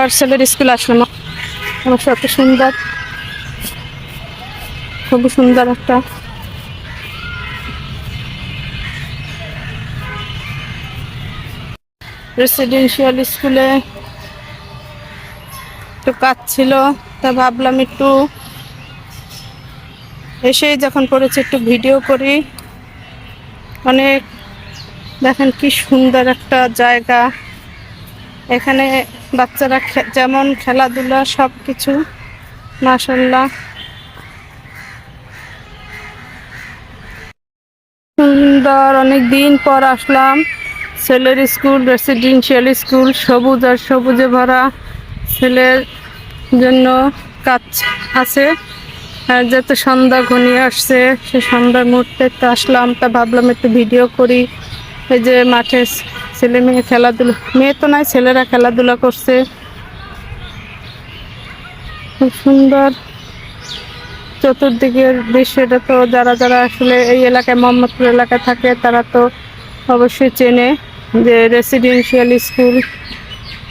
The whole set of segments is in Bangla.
আর ছেলের স্কুল আসলাম আমার এত সুন্দর। খুব সুন্দর একটা। রেসিডেন্সিয়াল স্কুলে একটু কাজ ছিল, তা ভাবলাম একটু এসেই যখন পড়েছি একটু ভিডিও করি। অনেক দেখেন কি সুন্দর একটা জায়গা। এখানে বাচ্চারা যেমন খেলাধুলা সব কিছু মাসাল্লাহ সুন্দর অনেক দিন পর আসলাম। ছেলের স্কুল রেসিডেন্সিয়াল স্কুল, সবুজ আর সবুজে ভরা। ছেলের জন্য কাজ আছে। আর যাতে সন্ধ্যা ঘনিয়ে আসছে, সে সন্ধ্যার মুহূর্তে তো আসলাম। তা ভাবলাম একটু ভিডিও করি। এই যে মাঠে ছেলে মেয়ে খেলাধুলা, মেয়ে তো নাই, ছেলেরা খেলাধুলা করছে। খুব সুন্দর। চতুর্দিকের দৃশ্যটা তো যারা যারা আসলে এই এলাকায়, মোহাম্মদপুর এলাকায় থাকে, তারা তো অবশ্যই চেনে যে রেসিডেন্সিয়াল স্কুল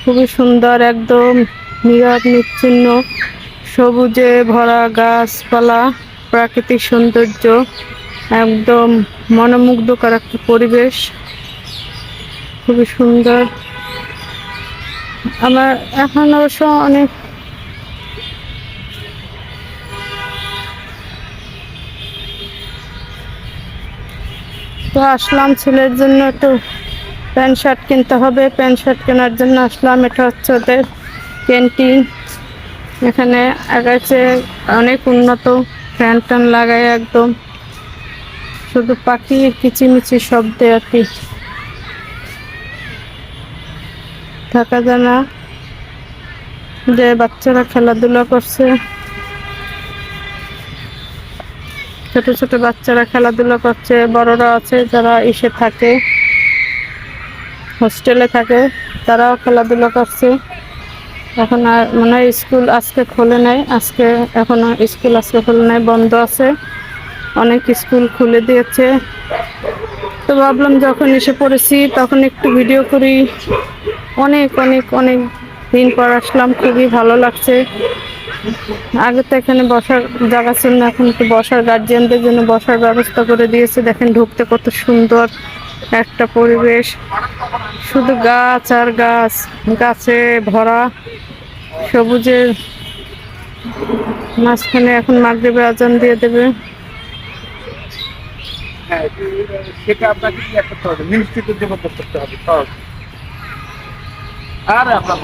খুবই সুন্দর, একদম নীরব, নিচ্ছিন্ন, সবুজে ভরা গাছপালা, প্রাকৃতিক সৌন্দর্য, একদম মনোমুগ্ধকর একটা পরিবেশ। খুবই সুন্দর। আমার এখন অবশ্য অনেক তো আসলাম ছেলের জন্য একটু প্যান্ট শার্ট কিনতে হবে। প্যান্ট শার্ট কেনার জন্য আসলাম। এটা হচ্ছে ওদের ক্যান্টিন। এখানে আগাছে অনেক উন্নত ফ্যান ট্যান লাগায় একদম। শুধু পাখি, কিচিমিচি শব্দে আর কি। থাকা যায় না যে বাচ্চারা খেলাধুলা করছে। ছোট ছোট বাচ্চারা খেলাধুলা করছে, বড়রা আছে যারা এসে থাকে হোস্টেলে থাকে, তারাও খেলাধুলা করছে। এখন আর মনে হয় স্কুল আজকে খোলে নাই, আজকে এখনও স্কুল আজকে খোলে নাই, বন্ধ আছে। অনেক স্কুল খুলে দিয়েছে। তো ভাবলাম যখন এসে পড়েছি তখন একটু ভিডিও করি। অনেক অনেক অনেক দিন পর আসলাম, খুবই ভালো লাগছে। আগে তো এখানে বসার জায়গা ছিল না, এখন তো বসার গার্জিয়ানদের জন্য বসার ব্যবস্থা করে দিয়েছে। দেখেন ঢুকতে কত সুন্দর একটা পরিবেশ। শুধু গাছ আর গাছ, গাছে ভরা, সবুজের মাঝখানে এখন মাগরিবে আজান দিয়ে দেবে। হ্যাঁ সেটা আপনাকে কি করতে হবে আরে আপনার